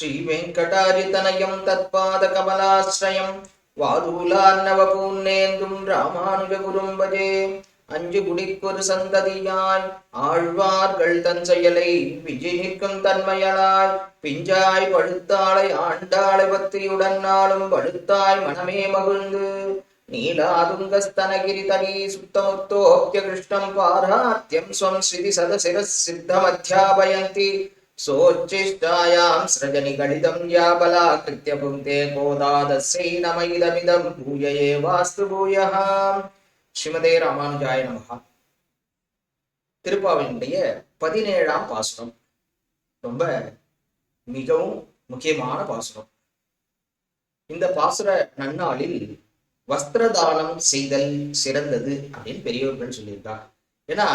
ஸ்ரீவெங்கடாரிதனயம் தத்பாதகமலாஸ்ரயம் வாதூலார்ணவபூர்ணேந்தும் ராமானுஜகுரும் பஜே அஞ்சு குடிக்கொரு சந்ததியாய் ஆழ்வார்கள் தன் செயலை விஜய் நிற்கும் தன்மையலாய் பிஞ்சாய் பழுத்தாளை ஆண்டாளை பத்திரியுடன் நாளும் பழுத்தாய் மனமே மகிழ்ந்து நீலாதுங்கஸ்தனகிரி தனி சுத்தமுத்தோக்கிய கிருஷ்ணம் பாராத்தியம் ஸ்வம் ஸ்ருதி சதசிர சித்தமத்யாபயந்தி சோச்சிஷ்டாயாம் சிரஜனி கடிதம் யாபலா கிருத்திய புங்கே கோதாதஸ்யை நம இதமிதம் பூயயே வாஸ்து பூயஹாம் ஸ்ரீமதே ராமானுஜாய நமகா திருப்பாவினுடைய பதினேழாம் பாசுரம். ரொம்ப மிகவும் முக்கியமான பாசுரம். இந்த பாசுர நன்னாளில் வஸ்திரதானம் செய்தல் சிறந்தது அப்படின்னு பெரியவர்கள் சொல்லியிருக்காங்க. ஏன்னா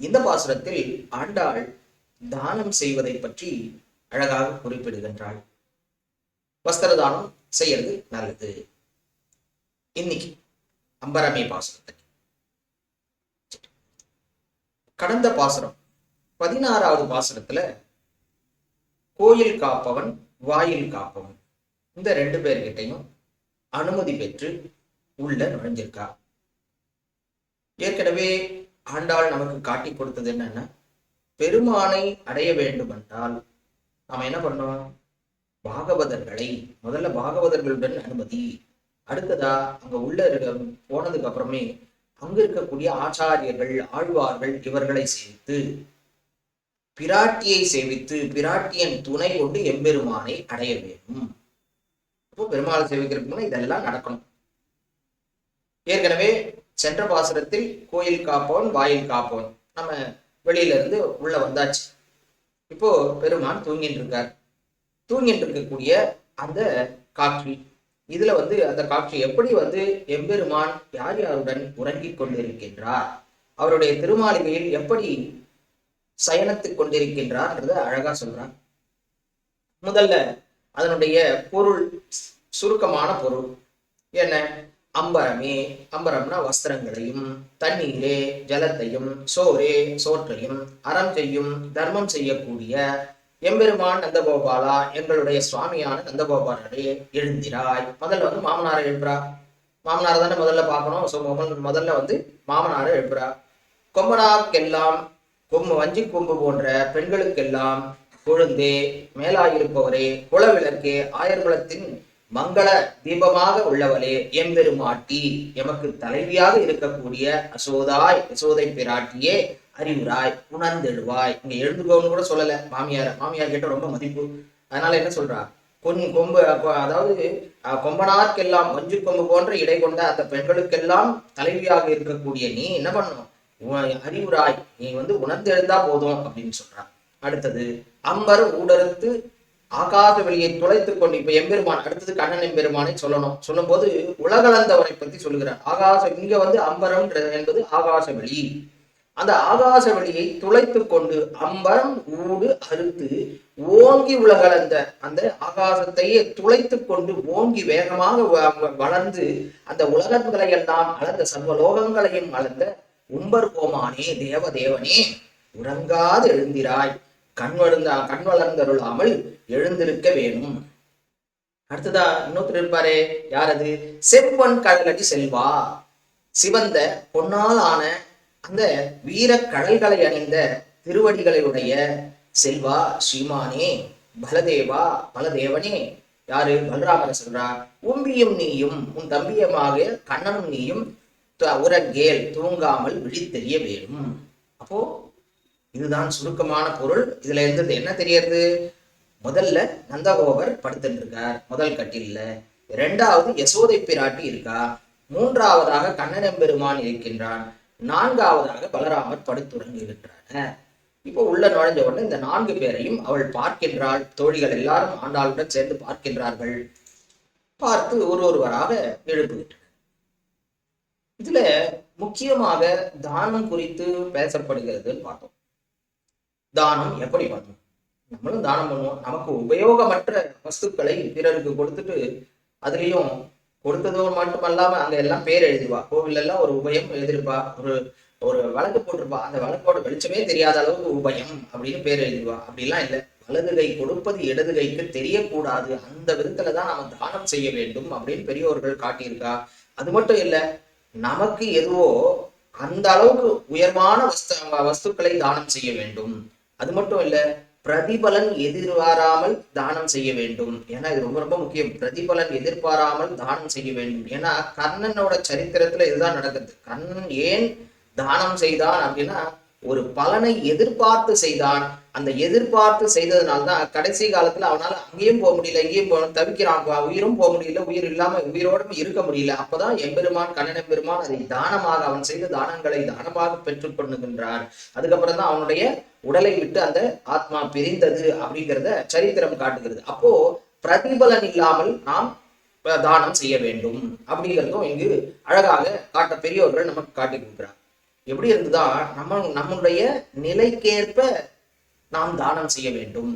இந்த பாசுரத்தில் ஆண்டாள் தானம் செய்வதை பற்றி அழகாக குறிப்பிடுகின்றாள். வஸ்திரதானம் செய்யறது நல்லது. இன்னைக்கு அம்பரமே பாசுரத்தை. கடந்த பாசுரம் பதினாறாவது பாசுரத்துல கோயில் காப்பவன் வாயில் காப்பவன் இந்த ரெண்டு பேர்கிட்டையும் அனுமதி பெற்று உள்ள நுழைஞ்சிருக்கா. ஏற்கனவே ஆண்டாள் நமக்கு காட்டி கொடுத்தது என்னன்னா பெருமானை அடைய வேண்டுமென்றால் நாம் நாம என்ன பண்ணோம் பாகவதர்களை முதல்ல பாகவதர்களுடன் அனுமதி. அடுத்ததா அங்க உள்ள இருக்க போனதுக்கு அப்புறமே அங்க இருக்கக்கூடிய ஆச்சாரியர்கள் ஆழ்வார்கள் இவர்களை சேர்த்து பிராட்டியை சேவித்து பிராட்டியன் துணை கொண்டு எம்பெருமானை அடைய வேண்டும். அப்போ பெருமாளை சேவிக்கிறதுக்கு இதெல்லாம் நடக்கணும். ஏற்கனவே சென்ற பாசுரத்தில் கோயில் காப்பவன் வாயில் காப்பவன். நம்ம வெளியில இருந்து உள்ள வந்தாச்சு. இப்போ பெருமான் தூங்கிட்டு இருக்கார் தூங்கிட்டு இருக்கக்கூடிய அந்த காட்சி இதுல வந்து அந்த காட்சி எப்படி வந்து எம்பெருமான் யார் யாருடன் உறங்கிக் கொண்டிருக்கின்றார் அவருடைய திருமாளிகையில் எப்படி சயனத்துக் கொண்டிருக்கின்றார்ன்றத அழகா சொல்றார் முதல்ல அதனுடைய பொருள் சுருக்கமான பொருள் என்ன? அம்பரமே அம்பரம்னா வஸ்திரங்களையும் தண்ணீரே ஜலத்தையும் சோரே சோற்றையும் அறம் செய்யும் தர்மம் செய்யக்கூடிய எம்பெருமான் நந்தகோபாலா எங்களுடைய சுவாமியான நந்தகோபாலரே எழுந்திராய். முதல்ல வந்து மாமனாரை எழுப்புறா. மாமனாரை தானே முதல்ல பார்க்கணும். ஸோ முதல்ல வந்து மாமனாரை எழுப்புறா. கொம்பனாக்கெல்லாம் கொம்பு வஞ்சி கொம்பு போன்ற பெண்களுக்கெல்லாம் கொழுந்தே மேலாயிருப்பவரே குலவிளக்கே ஆயர்குலத்தின் மங்கள தீபமாக உள்ளவளே எம்பெருமாட்டி எமக்கு தலைவியாக இருக்கக்கூடிய அசோதாய் யசோதை பிராட்டியே அறிவுராய் உணர்ந்தெழுவாய். இங்க எழுந்துக்கோன்னு கூட சொல்லல மாமியார். மாமியார் கிட்ட ரொம்ப மதிப்பு. அதனால என்ன சொல்றா? பொன் கொம்பு அதாவது கொம்பனார்க்கெல்லாம் மஞ்சு கொம்பு போன்ற இடை கொண்ட அந்த பெண்களுக்கெல்லாம் தலைவியாக இருக்கக்கூடிய நீ என்ன பண்ணும்? அறிவுராய். நீ வந்து உணர்ந்தெழுந்தா போதும் அப்படின்னு சொல்றான் அடுத்தது அம்பர் ஊடறுத்து ஆகாச வெளியை துளைத்துக் கொண்டு இப்ப எம்பெருமான் அடுத்தது கண்ணன் எம்பெருமானை சொல்லணும். சொல்லும்போது உலகளந்தவரை பத்தி சொல்லுகிறார். ஆகாசம் இங்க வந்து அம்பரம் என்பது ஆகாச வெளி. அந்த ஆகாச வெளியை துளைத்து கொண்டு அம்பரம் ஊடு அறுத்து ஓங்கி உலகளந்த அந்த ஆகாசத்தையே துளைத்து கொண்டு ஓங்கி வேகமாக வ- வளர்ந்து அந்த உலகங்களை எல்லாம் அளந்த சர்வலோகங்களையும் அளந்த உம்பர் கோமானே தேவதேவனே உறங்காது எழுந்திராய். கண் வளர்ந்த கண் வளர்ந்தருளாமல் எழுந்திருக்க வேணும். அடுத்ததா இன்னொருத்தர் இருப்பாரு யார் அது? செவ்வன் கடலடி செல்வா. சிவந்த பொன்னால் ஆன அந்த வீர கடல்களை அணிந்த திருவடிகளையுடைய செல்வா ஸ்ரீமானே பலதேவா பலதேவனே. யாரு? பலராமர் சொல்றா. உம்பியும் நீயும் உன் தம்பியமாக கண்ணனும் நீயும் த- உறங்கேல் தூங்காமல் விழித்தெறிய வேணும். அப்போ இதுதான் சுருக்கமான பொருள். இதுல இருந்தது என்ன தெரியறது முதல்ல நந்தகோபர் படுத்துட்டு இருக்கார் முதல் கட்டில்ல. இரண்டாவது யசோதை பிராட்டி இருக்கா? மூன்றாவதாக கண்ணனம்பெருமான் இருக்கின்றான் நான்காவதாக பலராமர் படுத்துறங்குகின்றனர் இப்போ உள்ள நுழைஞ்ச உடனே இந்த நான்கு பேரையும் அவள் பார்க்கின்றாள். தோழிகள் எல்லாரும் ஆண்டாளுடன் சேர்ந்து பார்க்கின்றார்கள். பார்த்து ஒரு ஒருவராக எழுப்புகின்றனர் இதுல முக்கியமாக தானம் குறித்து பேசப்படுகிறதுன்னு பார்த்தோம். தானம் எப்படி பார்த்தோம் நம்மளும் தானம் பண்ணுவோம். நமக்கு உபயோகமற்ற வஸ்துக்களை பிறருக்கு கொடுத்துட்டு அதுலேயும் கொடுத்ததோடு மட்டுமல்லாம அங்க எல்லாம் பேர் எழுதுவா. கோவில் எல்லாம் ஒரு உபயம் எழுதிருப்பா. ஒரு ஒரு வழக்கு போட்டிருப்பா. அந்த வழக்கோட வெளிச்சமே தெரியாத அளவுக்கு உபயம் அப்படின்னு பேர் எழுதுவா. அப்படிலாம் இல்லை. வலது கை கொடுப்பது இடது கைக்கு தெரியக்கூடாது. அந்த விதத்துல தான் நம்ம தானம் செய்ய வேண்டும் அப்படின்னு பெரியோர்கள் காட்டியிருக்கா. அது மட்டும் இல்லை நமக்கு எதுவோ அந்த அளவுக்கு உயர்வான வஸ்து வஸ்துக்களை தானம் செய்ய வேண்டும். அது மட்டும் இல்ல பிரதிபலன் எதிர்பாராமல் தானம் செய்ய வேண்டும். ஏன்னா இது ரொம்ப ரொம்ப முக்கியம். பிரதிபலன் எதிர்பாராமல் தானம் செய்ய வேண்டும். ஏன்னா கர்ணனோட சரித்திரத்துல இதுதான் நடக்குது. கர்ணன் ஏன் தானம் செய்தான் அப்படின்னா ஒரு பலனை எதிர்பார்த்து செய்தான். அந்த எதிர்பார்த்து செய்ததுனால தான் கடைசி காலத்துல அவனால அங்கேயும் போக முடியல இங்கேயும் போகணும் தவிக்கிறான் உயிரும் போக முடியல உயிர் இல்லாம உயிரோடும் இருக்க முடியல. அப்பதான் எம்பெருமான் கண்ணன் பெருமான் அதை தானமாக அவன் செய்த தானங்களை தானமாக பெற்றுக் கொண்டுகின்றார் அதுக்கப்புறம் தான் அவனுடைய உடலை விட்டு அந்த ஆத்மா பிரிந்தது அப்படிங்கிறத சரித்திரம் காட்டுகிறது. அப்போ பிரதிபலன் இல்லாமல் நாம் தானம் செய்ய வேண்டும் அப்படிங்கிறதும் இங்கு அழகாக காட்ட பெரியவர்கள் நமக்கு காட்டி கொடுக்கிறார். எப்படி இருந்ததா? நம்ம நம்முடைய நிலைக்கேற்ப நாம் தானம் செய்ய வேண்டும்.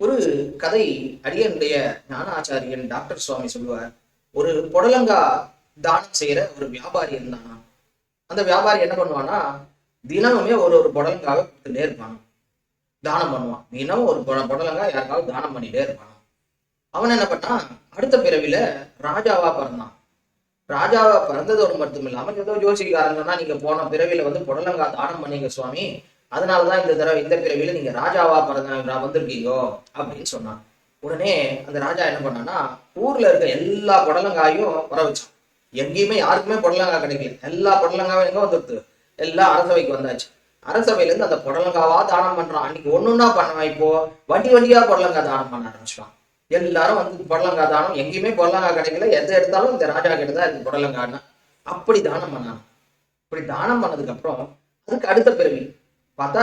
ஒரு கதை அடியனுடைய ஞானாச்சாரியன் டாக்டர் சுவாமி சொல்லுவார். ஒரு புடலங்கா தானம் செய்யற ஒரு வியாபாரி இருந்தானா அந்த வியாபாரி என்ன பண்ணுவான்னா தினமுமே ஒரு ஒரு புடலங்காவை கொடுத்துட்டே இருப்பான். தானம் பண்ணுவான். தினமும் ஒரு புடலங்கா யாருக்காவது தானம் பண்ணிட்டே இருப்பான். அவன் என்ன பண்ணான்? அடுத்த பிறவில ராஜாவா பிறந்தான். ராஜாவா பிறந்ததோடு மட்டும் இல்லாமல் ஏதோ ஜோசிக்காரன் நீங்க போன பிறவில வந்து புடலங்கா தானம் பண்ணீங்க சுவாமி. அதனாலதான் இந்த தடவை இந்த பிறவில நீங்க ராஜாவா பிறந்த வந்திருக்கீங்கோ அப்படின்னு சொன்னான். உடனே அந்த ராஜா என்ன பண்ணான்னா ஊர்ல இருக்க எல்லா புடலங்காயும் வர வச்சான். எங்கேயுமே யாருக்குமே புடலங்காய் கிடைக்கல. எல்லா புடலங்காயும் எங்க வந்துடுது எல்லாம் அரசவைக்கு வந்தாச்சு. அரசவையில இருந்து அந்த புடலங்காவா தானம் பண்றான். அன்னைக்கு ஒண்ணுன்னா பண்ணுவான் இப்போ. வண்டி வண்டியா புடலங்காய் தானம் பண்ண ஆரம்பிச்சிட்டான் எல்லாரும் வந்து புடலங்காய் தானம் எங்கேயுமே புடலங்காய் கிடைக்கல. எதை எடுத்தாலும் இந்த ராஜா கிட்ட தான் இருக்கு புடலங்காய்னா அப்படி தானம் பண்ணான். இப்படி தானம் பண்ணதுக்கு அப்புறம் அதுக்கு அடுத்த பிறவி. பார்த்தா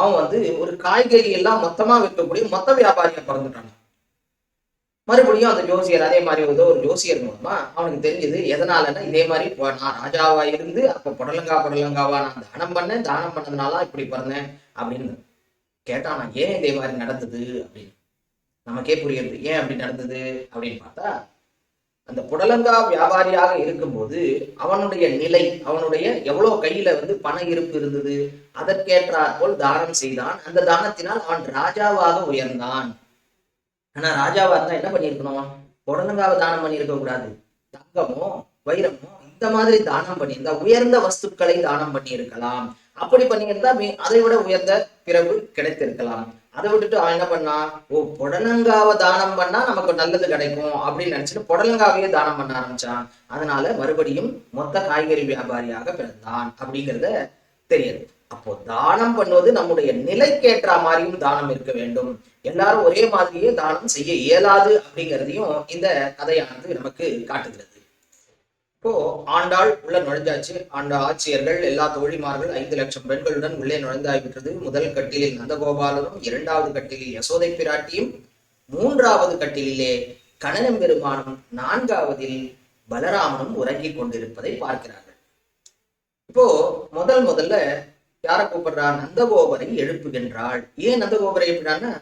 அவன் வந்து ஒரு காய்கறி எல்லாம் மொத்தமா விற்கக்கூடிய மொத்த வியாபாரியா பிறந்துட்டான். மறுபடியும் அந்த ஜோசியர் அதே மாதிரி ஏதோ ஒரு ஜோசியர் மூலமா அவனுக்கு தெரிஞ்சது எதனாலன்னா இதே மாதிரி இப்போ நான் ராஜாவா இருந்து அப்ப புடலங்கா புடலங்காவா நான் தானம் பண்ணேன் தானம் பண்ணதுனால இப்படி பிறந்தேன் அப்படின்னு கேட்டான். நான் ஏன் இதே மாதிரி நடந்தது அப்படின்னு. நமக்கே புரியுது. ஏன் அப்படி நடந்தது அப்படின்னு பார்த்தா அந்த புடலங்கா வியாபாரியாக இருக்கும்போது அவனுடைய நிலை அவனுடைய எவ்வளவு கையில வந்து பண இருப்பு இருந்தது அதற்கேற்றாற் போல் தானம் செய்தான். அந்த தானத்தினால் அவன் ராஜாவாக உயர்ந்தான். ஆனா ராஜாவா இருந்தா என்ன பண்ணியிருக்கணும்? புடலங்காவை தானம் பண்ணியிருக்க கூடாது. தங்கமோ வைரமோ இந்த மாதிரி தானம் பண்ணியிருந்தா உயர்ந்த வஸ்துக்களை தானம் பண்ணியிருக்கலாம். அப்படி பண்ணியிருந்தா மீ- அதை விட உயர்ந்த பிறகு கிடைத்திருக்கலாம். அதை விட்டுட்டு அவன் என்ன பண்ணான் ஓ புடலங்காவை தானம் பண்ணா நமக்கு நல்லது கிடைக்கும் அப்படின்னு நினைச்சிட்டு புடலங்காவையே தானம் பண்ண ஆரம்பிச்சான். அதனால மறுபடியும் மொத்த காய்கறி வியாபாரியாக பிறந்தான் அப்படிங்கிறத தெரியுது. அப்போ தானம் பண்ணுவது நம்முடைய நிலைக்கேற்ற மாதிரியும் தானம் இருக்க வேண்டும். எல்லாரும் ஒரே மாதிரியே தானம் செய்ய இயலாது அப்படிங்கிறதையும் இந்த கதையானது நமக்கு காட்டுகிறது. இப்போ ஆண்டாள் உள்ள நுழைஞ்சாச்சு. ஆண்ட ஆட்சியர்கள் எல்லா தோழிமார்கள் ஐந்து லட்சம் பெண்களுடன் உள்ளே நுழைந்தாய்விட்டது. முதல் கட்டிலில் நந்தகோபாலரும் இரண்டாவது கட்டிலில் யசோதை பிராட்டியும் மூன்றாவது கட்டிலிலே கணனம் பெருமானும் நான்காவதில் பலராமனும் உறங்கிக் கொண்டிருப்பதை பார்க்கிறார்கள். இப்போ முதல் முதல்ல யாரை கூப்பிடுறா? நந்தகோபரை எழுப்புகின்றாள். ஏன் நந்தகோபரை எழுப்பினான்னா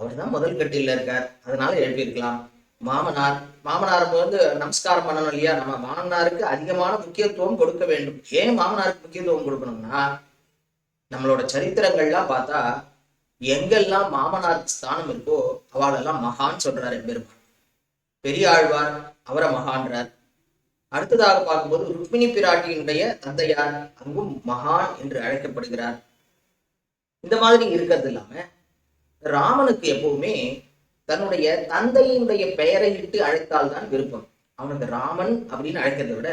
அவர் தான் முதல் கட்டில இருக்கார். அதனால எழுப்பியிருக்கலாம். மாமனார் மாமனார் வந்து நமஸ்காரம் பண்ணணும் இல்லையா? நம்ம மாமனாருக்கு அதிகமான முக்கியத்துவம் கொடுக்க வேண்டும். ஏன் மாமனாருக்கு முக்கியத்துவம் கொடுக்கணும்னா நம்மளோட சரித்திரங்கள்லாம் பார்த்தா எங்கெல்லாம் மாமனார் ஸ்தானம் இருக்கோ அவளெல்லாம் மகான் சொல்றாரு எம்பெருமான். பெரியாழ்வார் அவரை மகான்றார். அடுத்ததாக பார்க்கும்போது ருக்மிணி பிராட்டியினுடைய தந்தையார் அங்கும் மகான் என்று அழைக்கப்படுகிறார். இந்த மாதிரி இருக்கிறது இல்லாம ராமனுக்கு எப்பவுமே தன்னுடைய தந்தையினுடைய பெயரை இட்டு அழைத்தால்தான் விருப்பம். அவன் அந்த ராமன் அப்படின்னு அழைக்கிறதை விட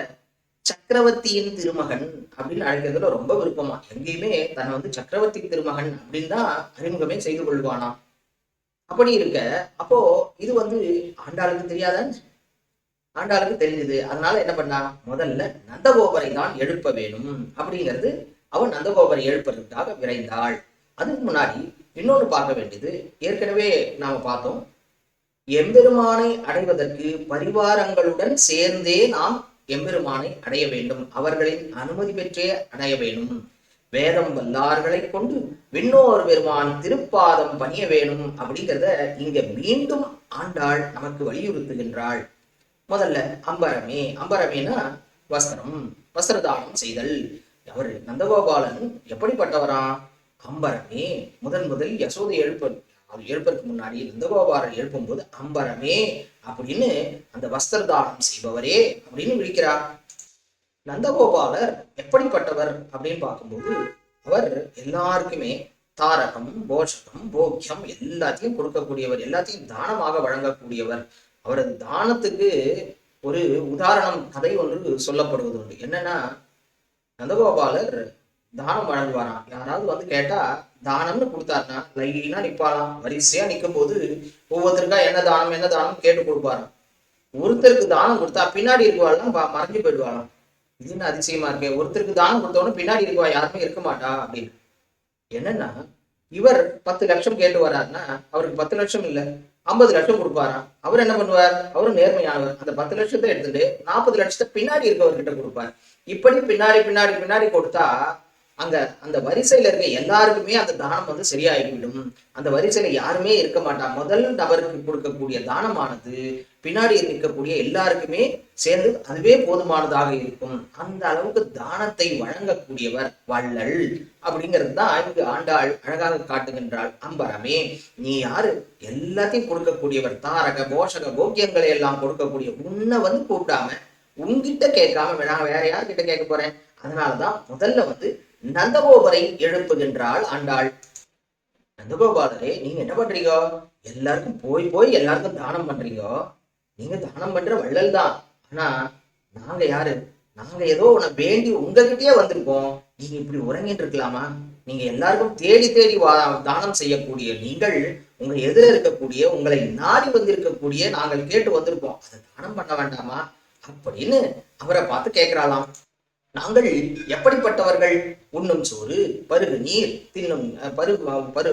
சக்கரவர்த்தியின் திருமகன் அப்படின்னு அழைக்கிறதுல ரொம்ப விருப்பமா? எங்கேயுமே தன்னை வந்து சக்கரவர்த்தி திருமகன் அப்படின்னு தான் அறிமுகமே செய்து கொள்வானாம் அப்படி இருக்க அப்போ இது வந்து ஆண்டாளுக்கு தெரியாதான் ஆண்டாளுக்கு தெரிஞ்சது. அதனால என்ன பண்ணா? முதல்ல நந்தகோபரை தான் எழுப்ப வேணும். அப்படிங்கிறது அவன் நந்தகோபரை எழுப்பதற்காக விரைந்தாள். அதுக்கு முன்னாடி இன்னொன்று பார்க்க வேண்டியது ஏற்கனவே நாம் பார்த்தோம் எம்பெருமானை அடைவதற்கு பரிவாரங்களுடன் சேர்ந்தே நாம் எம்பெருமானை அடைய வேண்டும் அவர்களின் அனுமதி பெற்றே அடைய வேண்டும். வேதம் வல்லார்களை கொண்டு விண்ணோர் பெருமான் திருப்பாதம் பணிய வேணும் அப்படிங்கிறத இங்க மீண்டும் ஆண்டாள் நமக்கு வலியுறுத்துகின்றாள். முதல்ல அம்பரமே அம்பரமேனா வஸ்திரம் வஸ்திரதானம் செய்தல். அவர் நந்தகோபாலன் எப்படிப்பட்டவரா? அம்பரமே. முதன் முதல் யசோதை எழுப்பன் அவர் எழுப்பதற்கு முன்னாடி நந்தகோபாலர் எழுப்பும்போது அம்பரமே அப்படின்னு அந்த வஸ்திர தானம் செய்பவரே அப்படின்னு விழிக்கிறார். நந்தகோபாலர் எப்படிப்பட்டவர் அப்படின்னு பார்க்கும்போது அவர் எல்லாருக்குமே தாரகம் போஷகம் போக்கியம் எல்லாத்தையும் கொடுக்கக்கூடியவர் எல்லாத்தையும் தானமாக வழங்கக்கூடியவர். அவரது தானத்துக்கு ஒரு உதாரணம் கதை ஒன்று சொல்லப்படுவது உண்டு என்னன்னா நந்தகோபாலர் தானம் வழங்குவாராம். யாராவது வந்து கேட்டா தானம்னு கொடுத்தாருன்னா லைனா நிப்பாராம் வரிசையா நிற்கும் போது ஒவ்வொருத்தருக்கா என்ன தானம் என்ன தானம் கேட்டு கொடுப்பாராம். ஒருத்தருக்கு தானம் கொடுத்தா பின்னாடி இருக்குவாள்லாம் மறைஞ்சு போயிடுவாளாம். இதுன்னு அதிசயமா இருக்கு? ஒருத்தருக்கு தானம் கொடுத்தவொடனே பின்னாடி இருக்குவா யாருமே இருக்க மாட்டா அப்படின்னு. என்னன்னா இவர் பத்து லட்சம் கேட்டு வர்றாருன்னா அவருக்கு பத்து லட்சம் இல்ல ஐம்பது லட்சம் கொடுப்பாராம். அவர் என்ன பண்ணுவார்? அவரும் நேர்மையானவர். அந்த பத்து லட்சத்தை எடுத்துட்டு நாற்பது லட்சத்தை பின்னாடி இருக்கவர்கிட்ட கொடுப்பார். இப்படி பின்னாடி பின்னாடி பின்னாடி கொடுத்தா அங்க அந்த வரிசையில இருக்க எல்லாருக்குமே அந்த தானம் வந்து சரியாகிவிடும். அந்த வரிசையில யாருமே இருக்க மாட்டா. முதல் நபருக்கு கொடுக்கக்கூடிய தானமானது பின்னாடி இருக்கக்கூடிய எல்லாருக்குமே சேர்ந்து அதுவே போதுமானதாக இருக்கும். அந்த அளவுக்கு தானத்தை வழங்கக்கூடியவர் வள்ளல் அப்படிங்கிறது தான் இங்கு ஆண்டாள் அழகாக காட்டுகின்றாள். அம்பரமே நீ யாரு? எல்லாத்தையும் கொடுக்கக்கூடியவர் தாரக போஷக போக்கியங்களை எல்லாம் கொடுக்கக்கூடிய உன்னை வந்து கூப்பிடாம உன்கிட்ட கேட்காம நான் வேற யார்கிட்ட கேட்க போறேன்? அதனாலதான் முதல்ல வந்து நந்தகோபரை எழுப்புகின்றாள் ஆண்டாள். நந்தகோபாலரே நீங்க என்ன பண்றீங்க? எல்லாருக்கும் போய் போய் எல்லாருக்கும் தானம் பண்றீங்க. நீங்க தானம் பண்ற வள்ளல் தான். ஆனா நாங்க யாரு? நாங்க ஏதோ உன வேண்டி உங்ககிட்டயே வந்திருக்கோம். நீங்க இப்படி உறங்கிட்டு இருக்கலாமா? நீங்க எல்லாருக்கும் தேடி தேடி தானம் செய்யக்கூடிய நீங்கள் உங்க எதிர இருக்கக்கூடிய உங்களை நாடி வந்திருக்கக்கூடிய நாங்கள் கேட்டு வந்திருக்கோம். அதை தானம் பண்ண வேண்டாமா? அப்படின்னு அவரை பார்த்து கேட்கிறாளாம் நாங்கள் எப்படிப்பட்டவர்கள்? உண்ணும் சோறு பருகு நீர் தின்னும் பரு பரு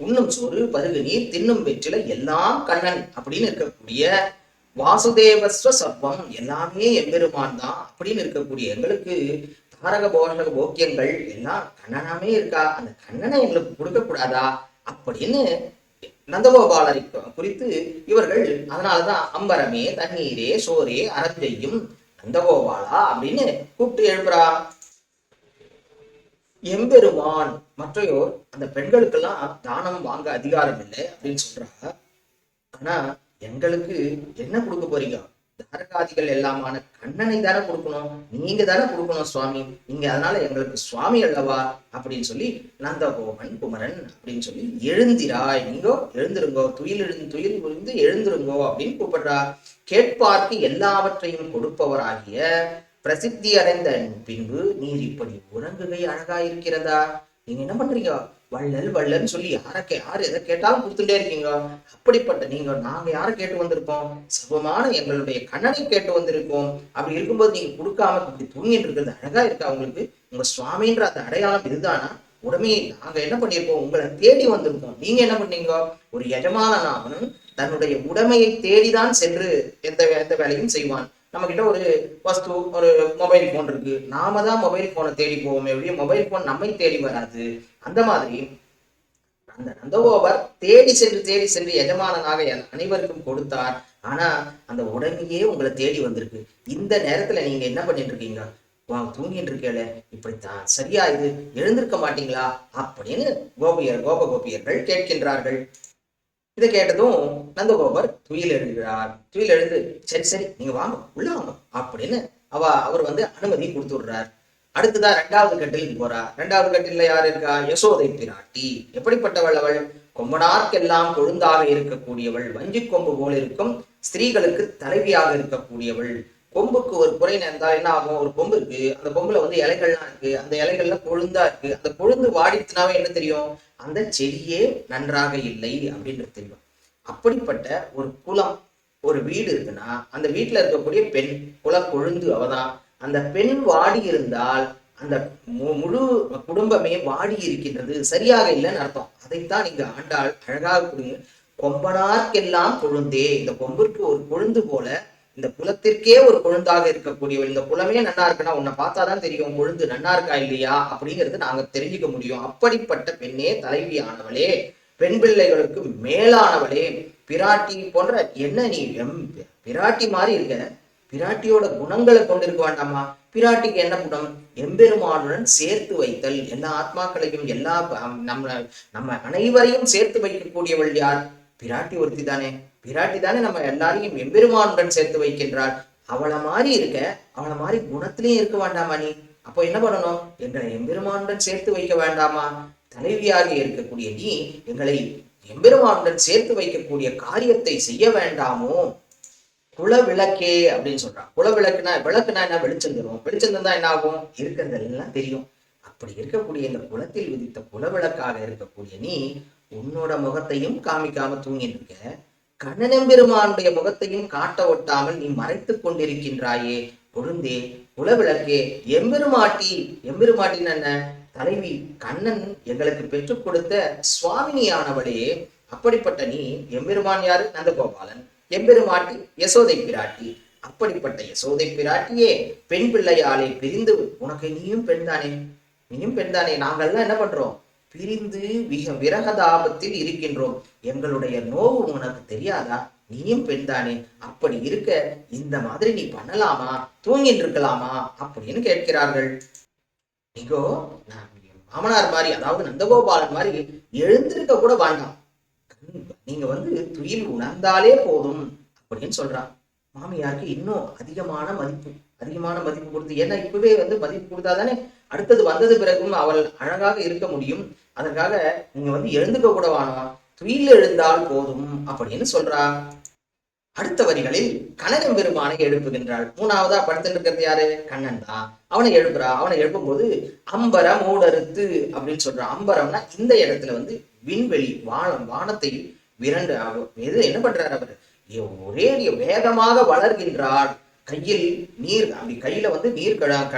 உண்ணும் சோறு பருகு நீர் தின்னும் வெற்றில எல்லாம் கண்ணன் அப்படின்னு இருக்கக்கூடிய வாசுதேவஸ்வ சர்வம் எல்லாமே எம்பெருமான் தான் அப்படின்னு இருக்கக்கூடிய எங்களுக்கு தாரக போஷக போக்கியங்கள் எல்லாம் கண்ணனாமே இருக்கா? அந்த கண்ணனை எங்களுக்கு கொடுக்க கூடாதா? அப்படின்னு நந்தகோபாலரை குறித்து இவர்கள் அதனாலதான் அம்பரமே தண்ணீரே சோரே அரஞ்செய்யும் நந்தகோபாலா அப்படின்னு கூப்பிட்டு எழுப்புறா. எம்பெருமான் மற்றையோர் அந்த பெண்களுக்கெல்லாம் தானம் வாங்க அதிகாரம் இல்லை அப்படின்னு சொல்றா. ஆனா எங்களுக்கு என்ன கொடுக்க போறீங்க? தாரகாதிகள் எல்லாமான கண்ணனை தானே கொடுக்கணும் நீங்க தானே கொடுக்கணும் சுவாமி. நீங்க அதனால எங்களுக்கு சுவாமி அல்லவா அப்படின்னு சொல்லி நந்தகோபன் குமரன் அப்படின்னு சொல்லி எழுந்திராய் நீங்கோ எழுந்திருங்கோ துயில் எழுந்து துயில் விழுந்து எழுந்திருங்கோ அப்படின்னு கூப்பிடுறா. கேட்பார்க்கு எல்லாவற்றையும் கொடுப்பவராகிய பிரசித்தி அடைந்த பின்பு நீர் இப்படி உறங்குகை அழகா இருக்கிறதா நீங்க என்ன பண்றீங்க? வள்ளல் வள்ளல்னு சொல்லி யார கே யார் எதை கேட்டாலும் கொடுத்துட்டே இருக்கீங்க? அப்படிப்பட்ட நீங்க நாங்க யாரை கேட்டு வந்திருக்கோம்? சர்வமான எங்களுடைய கண்ணனை கேட்டு வந்திருக்கோம். அப்படி இருக்கும்போது நீங்க கொடுக்காம இப்படி தூங்கிட்டு இருக்கிறது அழகா இருக்கா உங்களுக்கு? உங்க சுவாமின்ற அந்த அடையாளம் இதுதானா? உடமையை நாங்க என்ன பண்ணியிருக்கோம்? உங்களை தேடி வந்திருக்கோம். நீங்க என்ன பண்ணீங்க? ஒரு எஜமானனாவனும் தன்னுடைய உடமையை தேடிதான் சென்று எந்த எந்த வேலையும் செய்வான். நம்ம கிட்ட ஒரு வஸ்து ஒரு மொபைல் போன் இருக்கு. நாம தான் மொபைல் போனை தேடி போவோமே அப்படியே மொபைல் போன் நம்மை தேடி வராது. அந்த மாதிரி அந்த நந்தகோபர் தேடி சென்று தேடி சென்று எஜமானனாக என் அனைவருக்கும் கொடுத்தார். ஆனா அந்த உடனேயே உங்களை தேடி வந்திருக்கு. இந்த நேரத்துல நீங்க என்ன பண்ணிட்டு இருக்கீங்க? வா தூங்கிட்டு இருக்கேல இப்படித்தான். சரியா இது? எழுந்திருக்க மாட்டீங்களா? அப்படின்னு கோபியர் கோப கோபியர்கள் கேட்கின்றார்கள். இதை கேட்டதும் நந்தகோபர் துயில் எழுகிறார் துயில் எழுந்து சரி சரி நீங்க வாங்க உள்ள வாங்க அப்படின்னு அவ அவர் வந்து அனுமதி கொடுத்து விடுறார் அடுத்ததா ரெண்டாவது கட்டில் போறா. ரெண்டாவது கட்டில யார் இருக்கா? யசோதை பிராட்டி. எப்படிப்பட்டவள் அவள்? கொம்பனார்க்கெல்லாம் கொழுந்தாக இருக்கக்கூடியவள் வஞ்சி கொம்பு போல் இருக்கும் ஸ்திரீகளுக்கு தலைவியாக இருக்கக்கூடியவள். கொம்புக்கு ஒரு குறை நேர்ந்தால் என்ன ஆகும்? ஒரு கொம்பு இருக்கு. அந்த கொம்புல வந்து இலைகள்லாம் இருக்கு. அந்த இலைகள்ல கொழுந்தா இருக்கு. அந்த கொழுந்து வாடிச்சுனாவே என்ன தெரியும்? அந்த செடியே நன்றாக இல்லை அப்படின்றது தெரியும். அப்படிப்பட்ட ஒரு குலம் ஒரு வீடு இருக்குன்னா அந்த வீட்டுல இருக்கக்கூடிய பெண் குல கொழுந்து அவதான். அந்த பெண் வாடி இருந்தால் அந்த மு- முழு குடும்பமே வாடி இருக்கின்றது. சரியாக இல்லைன்னு அர்த்தம். அதைத்தான் நீங்க ஆண்டாள் அழகாக கொடுங்க கொம்பனார்க்கெல்லாம் கொழுந்தே. இந்த கொம்பிற்கு ஒரு கொழுந்து போல இந்த குலத்திற்கே ஒரு கொழுந்தாக இருக்கக்கூடியவள். இந்த குலமே நன்னா இருக்குன்னா உன்னை பார்த்தாதான் தெரியும். கொழுந்து நன்னா இருக்கா இல்லையா? அப்படிங்கிறது நாங்க தெரிஞ்சுக்க முடியும். அப்படிப்பட்ட பெண்ணே தலைவியானவளே பெண் பிள்ளைகளுக்கு மேலானவளே பிராட்டி போன்ற என்ன நீ எம் பிராட்டி மாதிரி இருக்க? பிராட்டியோட குணங்களை கொண்டிருக்க வேண்டாமா? பிராட்டிக்கு என்ன குணம்? எம்பெருமானுடன் சேர்த்து வைத்தல். எல்லா ஆத்மாக்களையும் எல்லா நம்ம நம்ம அனைவரையும் சேர்த்து வைக்கக்கூடியவள் யார்? பிராட்டி ஒருத்தி தானே பிராட்டி தானே நம்ம எல்லாரையும் எம்பெருமானுடன் சேர்த்து வைக்கின்றாள். அவளை மாதிரி இருக்க அவளை மாதிரி குணத்திலையும் இருக்க வேண்டாமா நீ? அப்போ என்ன பண்ணணும்? எங்களை எம்பெருமானுடன் சேர்த்து வைக்க வேண்டாமா? தலைவியாக இருக்கக்கூடிய நீ எங்களை எம்பெருமானுடன் சேர்த்து வைக்கக்கூடிய காரியத்தை செய்ய வேண்டாமோ? குல விளக்கே அப்படின்னு சொல்றான். குல விளக்குனா விளக்குனா என்ன? வெளிச்சம் தரும் வெளிச்சம் தந்தா என்ன ஆகும் இருக்கிறதெல்லாம் தெரியும். அப்படி இருக்கக்கூடிய இந்த குலத்தில் விதித்த குல விளக்காக இருக்கக்கூடிய நீ உன்னோட முகத்தையும் காமிக்காம தூங்கிட்டு இருக்க. கண்ணனெம்பெருமானுடைய முகத்தையும் காட்ட ஒட்டாமல் நீ மறைத்துக் கொண்டிருக்கின்றாயே. பொருந்தே குலவிளக்கே எம்பெருமாட்டி எம்பெருமாட்டின்னு என்ன? தலைவி கண்ணன் எங்களுக்கு பெற்றுக் கொடுத்த சுவாமினியானவளே அப்படிப்பட்ட நீ எம்பெருமான் யாரு? நந்தகோபாலன். எம்பெருமாட்டி யசோதை பிராட்டி. அப்படிப்பட்ட யசோதை பிராட்டியே பெண் பிள்ளையாலே பிரிந்து உனக்கு நீயும் பெண் தானே நீயும் பெண் தானே நாங்கள்லாம் என்ன பண்றோம்? பிரிந்து மிக விரகதாபத்தில் இருக்கின்றோம். எங்களுடைய நோவு உனக்கு தெரியாதா? நீயும் பெண்தானே. அப்படி இருக்க இந்த மாதிரி நீ பண்ணலாமா? தூங்கிட்டு இருக்கலாமா அப்படின்னு கேட்கிறார்கள். நீங்கோ நான் மாமனார் மாதிரி அதாவது நந்தகோபாலன் மாதிரி எழுந்திருக்க கூட வேண்டாம். நீங்க வந்து துயில் உணர்ந்தாலே போதும் அப்படின்னு சொல்றான். மாமியாருக்கு இன்னும் அதிகமான மதிப்பு. அதிகமான மதிப்பு கொடுத்து ஏன்னா இப்பவே வந்து மதிப்பு கொடுத்தாதானே அடுத்தது வந்தது பிறகும் அவள் அழகாக இருக்க முடியும். அதற்காக நீங்க வந்து எழுந்துக்க கூட வேணாம் துயில் எழுந்தால் போதும் அப்படின்னு சொல்றா. அடுத்த வரிகளில் கனகம் பெருமானை எழுப்புகின்றாள். மூணாவதா படுத்துட்டு இருக்கிறது யாரு? கண்ணன் தான். அவனை எழுப்புறா. அவனை எழுப்பும்போது அம்பர மூடறுத்து அப்படின்னு சொல்றான் அம்பரம்னா இந்த இடத்துல வந்து விண்வெளி வானம் வானத்தை விரண்டு எது என்ன பண்றாரு அவர்? ஒரே வேகமாக வளர்கின்றாள் கையில் நீர் அப்படி கையில வந்து நீர் கட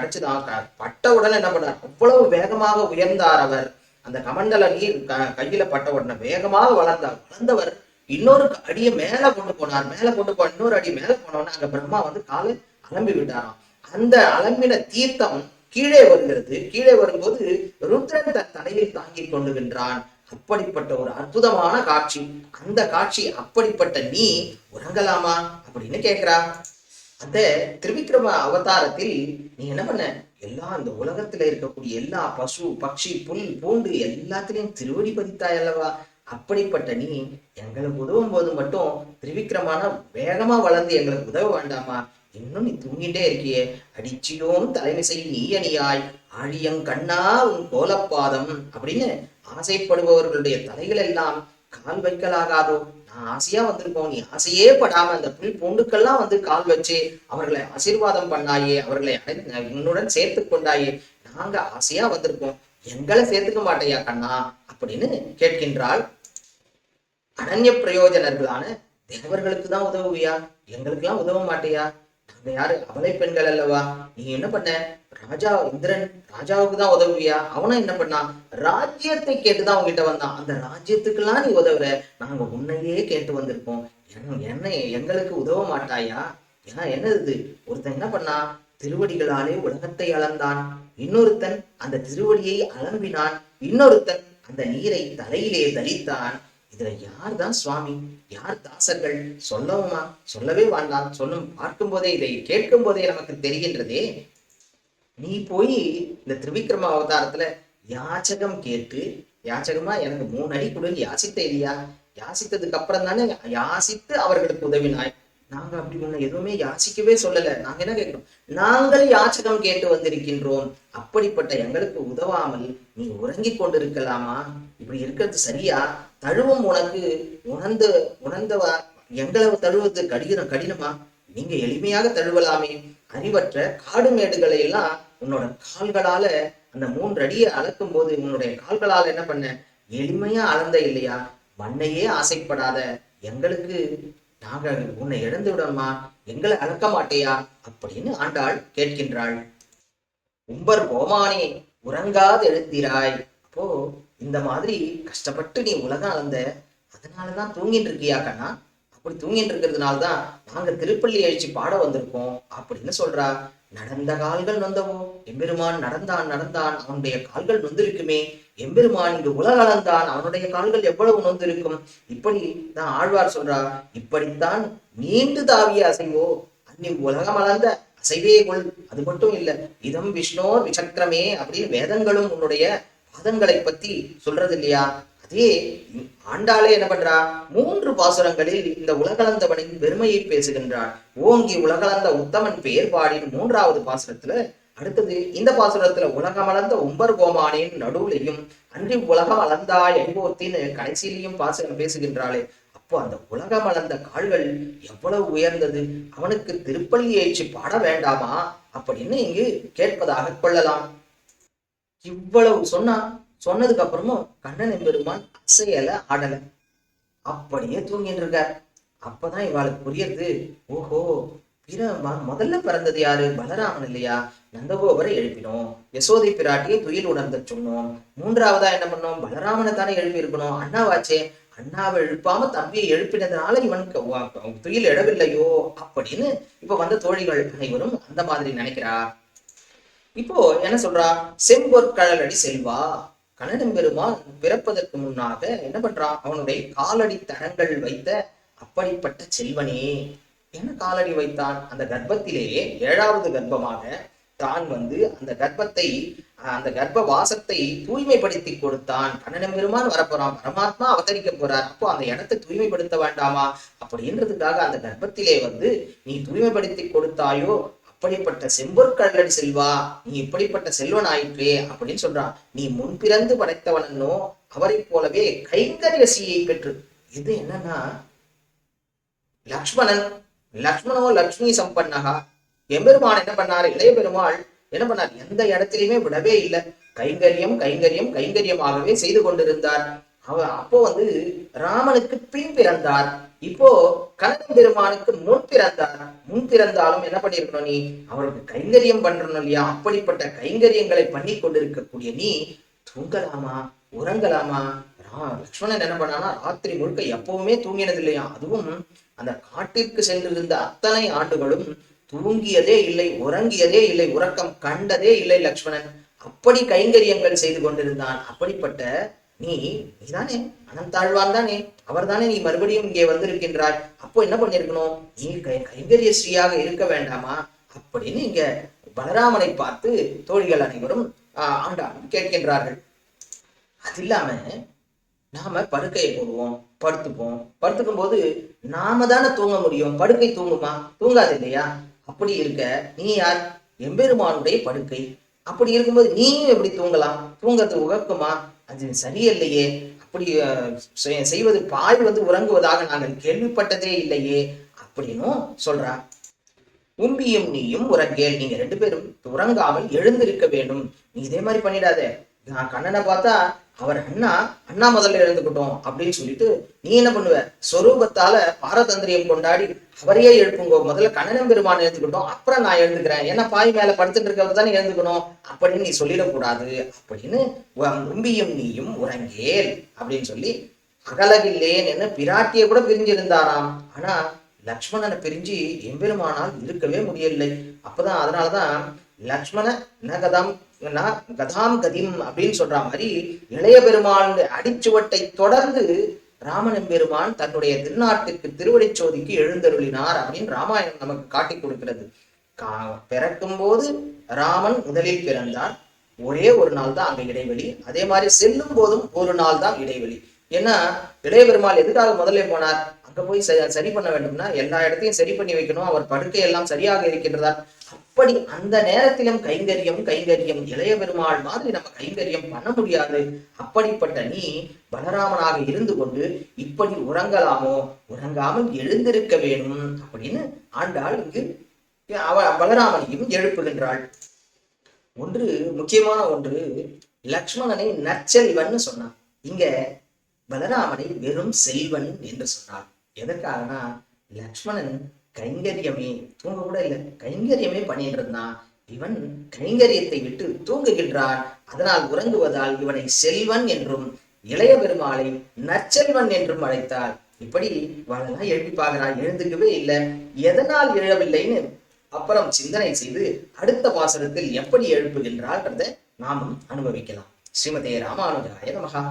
பட்ட உடனே என்ன பண்ணார்? அவ்வளவு வேகமாக உயர்ந்தார் அவர். அந்த கமண்டல நீர் க- கையில பட்ட உடனே வேகமாக வளர்ந்தார். வளர்ந்தவர் இன்னொரு அடியை மேல கொண்டு போனார். மேல கொண்டு போன இன்னொரு அடி மேல போனோம்னா அங்க பிரம்மா வந்து காலை அலம்பி விட்டாராம். அந்த அலம்பின தீர்த்தம் கீழே வருகிறது. கீழே வரும்போது ருத்ரன் தன் தலையில் தாங்கிக் கொண்டுகின்றான் அப்படிப்பட்ட ஒரு அற்புதமான காட்சி. அந்த காட்சி அப்படிப்பட்ட நீ உறங்கலாமா? அப்படின்னு கேட்கிறா அந்த திருவிக்ரம அவதாரத்தில் நீ என்ன பண்ண? எல்லா இந்த உலகத்துல இருக்கக்கூடிய எல்லா பசு பட்சி புல் பூண்டு எல்லாத்திலையும் திருவடி பதித்தாய் அல்லவா? அப்படிப்பட்ட நீ எங்களுக்கு உதவும் போது மட்டும் திருவிக்ரமான வேகமா வளர்ந்து எங்களுக்கு உதவ வேண்டாமா? இன்னும் நீ தூங்கிட்டே இருக்கியே. அடிச்சியோம் தலைமிசை நீ அணியாய். ஆழியங்கண்ணா உன் கோலப்பாதம் அப்படின்னு ஆசைப்படுபவர்களுடைய தலைகள் எல்லாம் கால் வைக்கலாகாதோ? நான் ஆசையா வந்திருக்கோம். நீ ஆசையே படாம அந்த புல் பொண்ணுக்கெல்லாம் வந்து கால் வச்சு அவர்களை ஆசீர்வாதம் பண்ணாயே அவர்களை அடை- உன்னுடன் சேர்த்து கொண்டாயே. நாங்க ஆசையா வந்திருக்கோம். எங்களை சேர்த்துக்க மாட்டையா கண்ணா? அப்படின்னு கேட்கின்றாள். அனன்ய பிரயோஜனர்களான தேவர்களுக்கு தான் உதவுவியா? எங்களுக்கெல்லாம் உதவ மாட்டியா? நாங்க யாரு? அவளை பெண்கள் அல்லவா? நீ என்ன பண்ண? ராஜா இந்திரன் ராஜாவுக்கு தான் உதவுவியா? அவனும் என்ன பண்ணான் ராஜ்யத்தை கேட்டுதான் உங்ககிட்ட வந்தான். அந்த ராஜ்யத்துக்கெல்லாம் நீ உதவுற. நாங்க உன்னையே கேட்டு வந்திருக்கோம் என்ன- எங்களுக்கு உதவ மாட்டாயா? ஏன்னா என்னது இது? ஒருத்தன் என்ன பண்ணா? திருவடிகளாலே உலகத்தை அளந்தான். இன்னொருத்தன் அந்த திருவடியை அலம்பினான் இன்னொருத்தன் அந்த நீரை தலையிலே தலித்தான் இதுல யார் தான் சுவாமி? யார் தாசர்கள்? சொல்லவுமா? சொல்லவே வேண்டாம் சொல்லும் பார்க்கும் போதே இதை கேட்கும் போதே நமக்கு தெரிகின்றதே. நீ போய் இந்த திரிவிக்ரம அவதாரத்துல யாச்சகம் கேட்டு யாச்சகமா எனக்கு மூணு அடி கொடுன்னு யாசித்த இல்லையா யாசித்ததுக்கு அப்புறம் தானே யாசித்து அவர்களுக்கு உதவினாய். நாங்க அப்படி உன்னை எதுவுமே யாசிக்கவே சொல்லல. நாங்க என்ன கேட்கிறோம்? நாங்கள் யாச்சகம் கேட்டு வந்திருக்கின்றோம். அப்படிப்பட்ட எங்களுக்கு உதவாமல் நீ உறங்கிக் கொண்டிருக்கலாமா? இப்படி இருக்கிறது சரியா? தழுவும் உனக்கு உணர்ந்த உணர்ந்தவா? எங்களவு தழுவது கடினம் கடினமா? நீங்க எளிமையாக தழுவலாமே. அறிவற்ற காடு மேடுகளை எல்லாம் உன்னோட கால்களால அந்த மூன்று அடியை அளக்கும் போது உன்னுடைய கால்களால என்ன பண்ண? எளிமையா அளந்த இல்லையா? மண்ணையே ஆசைப்படாத. எங்களுக்கு நாங்கள் உன்னை இழந்து விடணுமா? எங்களை அளக்க மாட்டேயா? அப்படின்னு ஆண்டாள் கேட்கின்றாள். உம்பர் கோமானே உறங்காது எழுத்திராய். அப்போ இந்த மாதிரி கஷ்டப்பட்டு நீ உலகம் அளந்த அதனாலதான் தூங்கிட்டு இருக்கியா கண்ணா? அப்படி தூங்கிட்டு இருக்கிறதுனால தான் நாங்க திருப்பள்ளி எழுச்சி பாட வந்திருக்கோம் அப்படின்னு சொல்றா. நடந்த கால்கள் நொந்தவோ எம்பெருமான் நடந்தான் நடந்தான் அவனுடைய கால்கள் நொந்திருக்குமே. எம்பெருமான் இங்கு உலக அளந்தான் அவனுடைய கால்கள் எவ்வளவு நொந்திருக்கும்? இப்படி தான் ஆழ்வார் சொல்றா. இப்படித்தான் நீண்டு தாவிய அசைவோ அன்னி உலகம் அளந்த அசைவே கொள் அது மட்டும் இல்ல இதம் விஷ்ணோ விசக்கிரமே அப்படின்னு வேதங்களும் உன்னுடைய பாதங்களை பத்தி சொல்றது இல்லையா அதே ஆண்டாளே என்ன பண்றா? மூன்று பாசுரங்களில் இந்த உலகளந்தவனின் பெருமையை பேசுகின்றார் ஓங்கி உலகளந்த உத்தமன் பெயர் பாடின் மூன்றாவது பாசுரத்துல அடுத்தது இந்த பாசுரத்துல உலகமளந்த உம்பர் கோமானின் நடுவுலையும் அன்றி உலகம் அளந்தா என்போத்தின்னு கடைசியிலையும் பாசுரம் பேசுகின்றாளே. அப்போ அந்த உலகம் அளந்த கால்கள் எவ்வளவு உயர்ந்தது? அவனுக்கு திருப்பள்ளி ஏற்றி பாட வேண்டாமா? அப்படின்னு இங்கு கேட்பதாக கொள்ளலாம். இவ்வளவு சொன்னா சொன்னதுக்கு அப்புறமும் கண்ணன் எம்பெருமான் அசையல ஆடல. அப்படியே தூங்கிட்டு இருக்கார். அப்பதான் இவாளுக்கு புரியுது ஓஹோ பிற ம- முதல்ல பிறந்தது யாரு? பலராமன் இல்லையா? நந்தகோபரை எழுப்பினோம். யசோதை பிராட்டியை துயில் உணர்ந்த சொன்னோம். மூன்றாவதா என்ன பண்ணோம்? பலராமனை தானே எழுப்பி இருக்கணும் அண்ணாவாச்சே. அண்ணாவை எழுப்பாம தம்பியை எழுப்பினதுனால இவனுக்கு துயில் எழவில்லையோ அப்படின்னு இப்ப வந்த தோழிகள் அனைவரும் அந்த மாதிரி நினைக்கிறா இப்போ என்ன சொல்றா? செம்பொற்கழலடி செல்வா கண்ணன் பெருமான் பிறப்பதற்கு முன்னாக என்ன பண்றான் அவனுடைய காலடி தடங்கள் வைத்த அப்படிப்பட்ட செல்வனே. என்ன காலடி வைத்தான்? அந்த கர்ப்பத்திலேயே ஏழாவது கர்ப்பமாக தான் வந்து அந்த கர்ப்பத்தை அந்த கர்ப்ப வாசத்தை தூய்மைப்படுத்தி கொடுத்தான். கண்ணனம் பெருமான் வரப்போறான். பரமாத்மா அவதரிக்க போறார். அப்போ அந்த இடத்தை தூய்மைப்படுத்த வேண்டாமா? அப்படின்றதுக்காக அந்த கர்ப்பத்திலே வந்து நீ தூய்மைப்படுத்தி கொடுத்தாயோ அப்படிப்பட்ட செம்பொற்கல்லடி செல்வா நீ இப்படிப்பட்ட செல்வன் ஆயிற்றே அப்படின்னு சொல்றான். நீ முன்பிறந்து படைத்தவனோ அவரைப் போலவே கைங்கரியசியை பெற்று. இது என்னன்னா லக்ஷ்மணன் லக்ஷ்மணோ லக்ஷ்மி சம்பன்னகா? எம்பெருமான் என்ன பண்ணாரு? இளைய பெருமாள் என்ன பண்ணார்? எந்த இடத்திலையுமே விடவே இல்லை. கைங்கரியம் கைங்கரியம் கைங்கரியமாகவே செய்து கொண்டிருந்தார். அவர் அப்போ வந்து ராமனுக்கு பின் பிறந்தார். இப்போ கண்ணன் பெருமானுக்கு முன் பிறந்தார். முன் பிறந்தாலும் என்ன பண்ணிருக்கணும் நீ? அவருக்கு கைங்கரியம் பண்றணும் இல்லையா? அப்படிப்பட்ட கைங்கரியங்களை பண்ணி கொண்டிருக்கக்கூடிய நீ தூங்கலாமா? உறங்கலாமா? ரா- லக்ஷ்மணன் என்ன பண்ணானா ராத்திரி முழுக்க எப்பவுமே தூங்கினது இல்லையா? அதுவும் அந்த காட்டிற்கு சென்றிருந்த அத்தனை ஆண்டுகளும் தூங்கியதே இல்லை உறங்கியதே இல்லை உறக்கம் கண்டதே இல்லை லக்ஷ்மணன். அப்படி கைங்கரியங்கள் செய்து கொண்டிருந்தான். அப்படிப்பட்ட நீ நீதானே. அனந்தாழ்வான் தானே. அவர் தானே நீ மறுபடியும் இங்கே வந்திருக்கின்றாய் அப்போ என்ன பண்ணிருக்கணும் நீ கைங்கரிய ஸ்ரீயாக இருக்க வேண்டாமா? அப்படின்னு இங்க பலராமனை பார்த்து தோழிகள் அனைவரும் ஆஹ், ஆண்டாளும் கேட்கின்றார்கள். அது இல்லாம நாம படுக்கையை போடுவோம் படுத்துப்போம். படுத்துக்கும் போது நாம தானே தூங்க முடியும். படுக்கை தூங்குமா? தூங்காது இல்லையா? அப்படி இருக்க நீ யார்? எம்பெருமானுடைய படுக்கை. அப்படி இருக்கும்போது நீயும் எப்படி தூங்கலாம்? தூங்கத்து உகக்குமா? அது சரியில்லையே. அப்படி செய்- செய்வது பாய் வந்து உறங்குவதாக நாங்கள் கேள்விப்பட்டதே இல்லையே அப்படின்னும் சொல்றா உம்பியும் நீயும் உறங்கேல் நீங்க ரெண்டு பேரும் உறங்காமல் எழுந்திருக்க வேண்டும். நீ இதே மாதிரி பண்ணிடாத. நான் கண்ணனை பார்த்தா அவர் அண்ணா அண்ணா முதல்ல எழுந்துக்கிட்டோம் அப்படின்னு சொல்லிட்டு நீ என்ன பண்ணுவ? ஸ்வரூபத்தால பாரதந்திரியம் கொண்டாடி அவரையே எழுப்புங்க. முதல்ல கண்ணனம் பெருமான் எழுந்துக்கிட்டோம் அப்புறம் நான் எழுந்துக்கிறேன். ஏன்னா பாய் மேல படுத்துட்டு இருக்கவர் தானே எழுந்துக்கணும். அப்படின்னு நீ சொல்லிடக்கூடாது. அப்படின்னு உம்பியும் நீயும் உறங்கேல் அப்படின்னு சொல்லி அகலவில்லேன் என்ன பிராட்டியை கூட பிரிஞ்சிருந்தாராம். ஆனா லக்ஷ்மணனை பிரிஞ்சு எம்பெருமானால் இருக்கவே முடியவில்லை. அப்பதான் அதனாலதான் லக்ஷ்மண நகதம் கதாம் கதாம் கதிம் அப்படின்னு சொல்ற மாதிரி இளைய பெருமான் அடிச்சுவட்டை தொடர்ந்து ராமன் பெருமான் தன்னுடைய திருநாட்டுக்கு திருவடிச்சோதிக்கு எழுந்தருளினார் அப்படின்னு ராமாயணம் நமக்கு காட்டி கொடுக்கிறது. கா- பிறக்கும் போது ராமன் முதலில் பிறந்தார். ஒரே ஒரு நாள் தான் அங்க இடைவெளி. அதே மாதிரி செல்லும் போதும் ஒரு நாள் தான் இடைவெளி. ஏன்னா இளைய பெருமாள் எதுக்காக முதல்ல போனார்? அங்க போய் ச- சரி பண்ண வேண்டும்னா எல்லா இடத்தையும் சரி பண்ணி வைக்கணும். அவர் படுக்கை எல்லாம் சரியாக இருக்கின்றதா? அப்படி அந்த நேரத்திலும் கைங்கரியம் கைங்கரியம் இளைய பெருமாள் மாதிரி நம்ம கைங்கரியம் பண்ண முடியாது. அப்படிப்பட்ட நீ பலராமனாக இருந்து கொண்டு இப்படி உறங்கலாமோ உறங்காமல் எழுந்திருக்க வேணும் அப்படின்னு ஆண்டாள் இங்கு அவ பலராமனையும் எழுப்புகின்றாள். ஒன்று முக்கியமான ஒன்று லக்ஷ்மணனை நற்செல்வன் சொன்னான். இங்க பலராமனை வெறும் செல்வன் என்று சொன்னார் எதற்காகனா? லக்ஷ்மணன் கைங்கரியமே தூங்க கூட இல்லை. கைங்கரியமே பண்ணிட்டு இருந்தான் இவன் கைங்கரியத்தை விட்டு தூங்குகின்றான். அதனால் உறங்குவதால் இவனை செல்வன் என்றும் இளைய பெருமாளை நற்செல்வன் என்றும் அழைத்தார் இப்படி இவளெல்லாம் எழுப்பி பார்க்கிறான் எழுந்துக்கவே இல்லை. எதனால் எழவில்லைன்னு அப்புறம் சிந்தனை செய்து அடுத்த பாசனத்தில் எப்படி எழுப்புகின்றார்ன்றதை நாமும் அனுபவிக்கலாம். ஸ்ரீமதே ராமானுஜாய நமகா